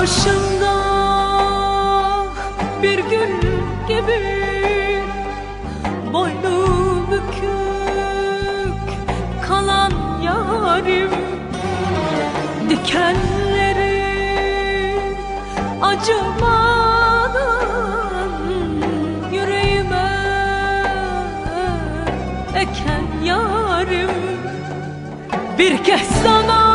başında bir gün gibi boynu bükük kalan yarim. Dikenleri acımadan yüreğime eken yarim. Bir kez sana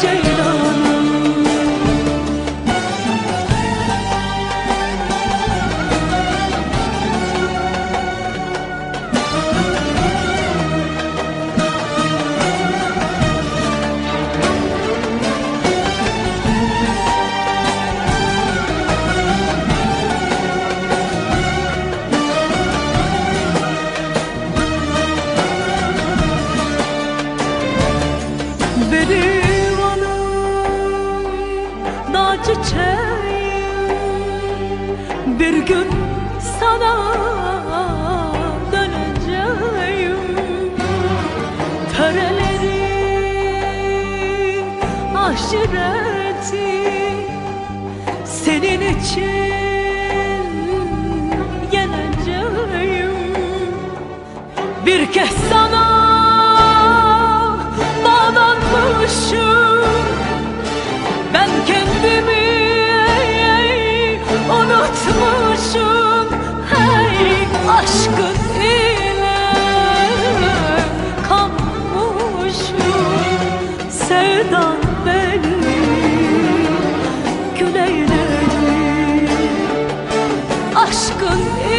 change. Çiçeğim Bir gün sana döneceğim. Töreleri aşireti Senin için yeneceğim. Bir kez sana Aşkın